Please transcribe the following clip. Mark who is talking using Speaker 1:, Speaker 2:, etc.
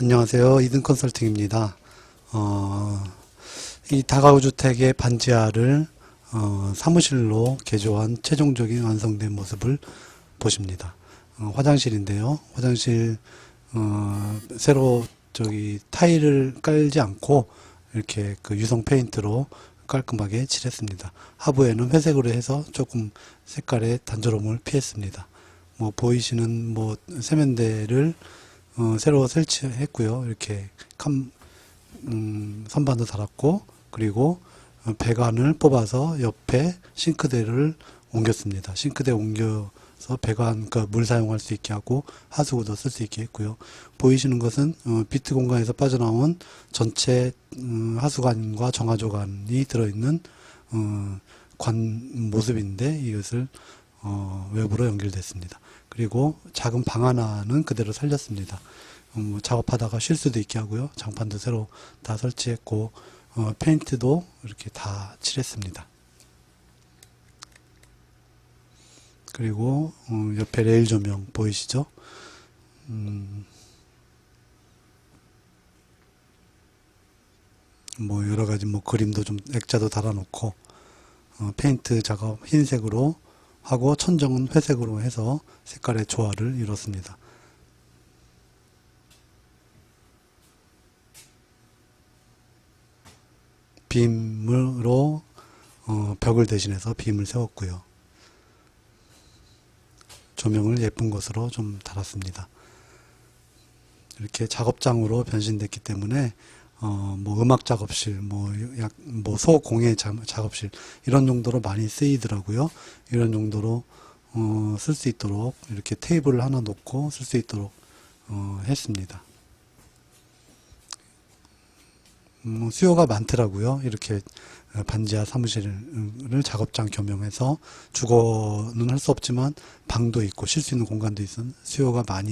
Speaker 1: 안녕하세요. 이든 컨설팅입니다. 어, 이 다가구 주택의 반지하를 어, 사무실로 개조한 최종적인 완성된 모습을 보십니다. 어, 화장실인데요. 화장실 어, 새로 저기 타일을 깔지 않고 이렇게 그 유성 페인트로 깔끔하게 칠했습니다. 하부에는 회색으로 해서 조금 색깔의 단조로움을 피했습니다. 뭐 보이시는 뭐 세면대를 어, 새로 설치했고요. 이렇게 캄, 음, 선반도 달았고 그리고 어, 배관을 뽑아서 옆에 싱크대를 옮겼습니다. 싱크대 옮겨서 배관 그물 사용할 수 있게 하고 하수구도 쓸 수 있게 했고요. 보이시는 것은 어, 비트 공간에서 빠져나온 전체 음, 하수관과 정화조관이 들어있는 어, 관 모습인데 이것을 어, 외부로 연결됐습니다. 그리고 작은 방 하나는 그대로 살렸습니다. 음, 뭐 작업하다가 쉴 수도 있게 하고요. 장판도 새로 다 설치했고 어, 페인트도 이렇게 다 칠했습니다. 그리고 어, 옆에 레일 조명 보이시죠? 음, 뭐 여러 가지 뭐 그림도 좀 액자도 달아놓고 어, 페인트 작업 흰색으로 하고 천정은 회색으로 해서 색깔의 조화를 이뤘습니다. 빔으로 어, 벽을 대신해서 빔을 세웠고요. 조명을 예쁜 것으로 좀 달았습니다. 이렇게 작업장으로 변신됐기 때문에 어, 뭐 음악 작업실, 뭐, 약, 뭐 소공예 자- 작업실 이런 정도로 많이 쓰이더라고요. 이런 정도로 어, 쓸 수 있도록 이렇게 테이블을 하나 놓고 쓸 수 있도록 어, 했습니다. 음, 수요가 많더라고요. 이렇게 어, 반지하 사무실을 작업장 겸용해서 주거는 할 수 없지만 방도 있고 쉴 수 있는 공간도 있어 수요가 많이